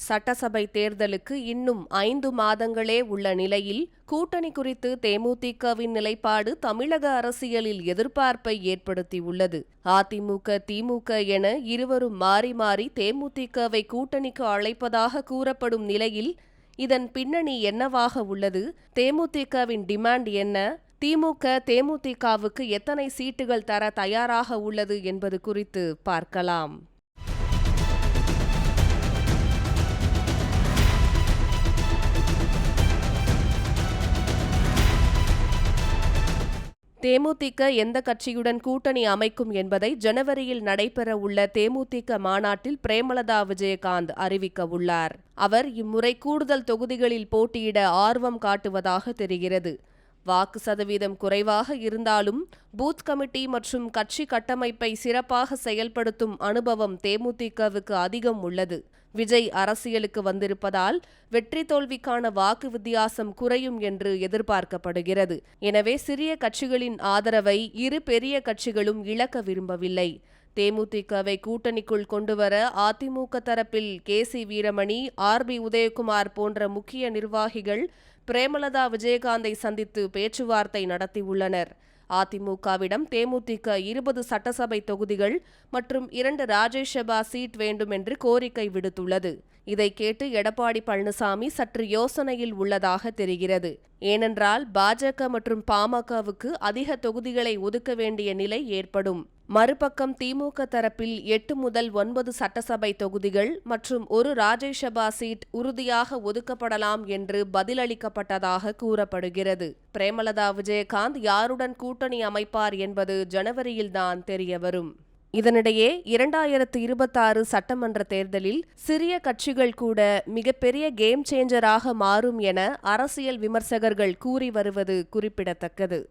சட்டசபை தேர்தலுக்கு இன்னும் ஐந்து மாதங்களே உள்ள நிலையில் கூட்டணி குறித்து தேமுதிகவின் நிலைப்பாடு தமிழக அரசியலில் எதிர்பார்ப்பை ஏற்படுத்தியுள்ளது. அதிமுக திமுக என இருவரும் மாறி மாறி தேமுதிகவை கூட்டணிக்கு அழைப்பதாக கூறப்படும் நிலையில் இதன் பின்னணி என்னவாக உள்ளது? தேமுதிகவின் டிமாண்ட் என்ன? திமுக தேமுதிகவுக்கு எத்தனை சீட்டுகள் தர தயாராக உள்ளது என்பது குறித்து பார்க்கலாம். தேமுதிக எந்த கட்சியுடன் கூட்டணி அமைக்கும் என்பதை ஜனவரியில் நடைபெற உள்ள தேமுதிக மாநாட்டில் பிரேமலதா விஜயகாந்த் அறிவிக்க உள்ளார். அவர் இம்முறை கூடுதல் தொகுதிகளில் போட்டியிட ஆர்வம் காட்டுவதாக தெரிகிறது. வாக்கு சதவீதம் குறைவாக இருந்தாலும் பூத் கமிட்டி மற்றும் கட்சி கட்டமைப்பை சிறப்பாக செயல்படுத்தும் அனுபவம் தேமுதிகவுக்கு அதிகம் உள்ளது. விஜய் அரசியலுக்கு வந்திருப்பதால் வெற்றி தோல்விக்கான வாக்கு வித்தியாசம் குறையும் என்று எதிர்பார்க்கப்படுகிறது. எனவே சிறிய கட்சிகளின் ஆதரவை இரு பெரிய கட்சிகளும் இழக்க விரும்பவில்லை. தேமுதிகவை கூட்டணிக்குள் கொண்டுவர அதிமுக தரப்பில் K. C. Veeramani R. P. Udhayakumar போன்ற முக்கிய நிர்வாகிகள் பிரேமலதா விஜயகாந்தை சந்தித்து பேச்சுவார்த்தை நடத்தியுள்ளனர். அதிமுகவிடம் தேமுதிக இருபது சட்டசபை தொகுதிகள் மற்றும் இரண்டு ராஜேஷபா சீட் வேண்டும் என்று கோரிக்கை விடுத்துள்ளது. இதை கேட்டு எடப்பாடி பழனிசாமி சற்று யோசனையில் உள்ளதாக தெரிகிறது. ஏனென்றால் பாஜக மற்றும் பாமகவுக்கு அதிக தொகுதிகளை ஒதுக்க வேண்டிய நிலை ஏற்படும். மறுபக்கம் திமுக தரப்பில் எட்டு முதல் ஒன்பது சட்டசபை தொகுதிகள் மற்றும் ஒரு ராஜ்யசபா சீட் உறுதியாக ஒதுக்கப்படலாம் என்று பதிலளிக்கப்பட்டதாக கூறப்படுகிறது. பிரேமலதா விஜயகாந்த் யாருடன் கூட்டணி அமைப்பார் என்பது ஜனவரியில்தான் தெரியவரும். இதனிடையே இரண்டாயிரத்து இருபத்தாறு சட்டமன்ற தேர்தலில் சிறிய கட்சிகள் கூட மிகப்பெரிய கேம் சேஞ்சராக மாறும் என அரசியல் விமர்சகர்கள் கூறி வருவது குறிப்பிடத்தக்கது.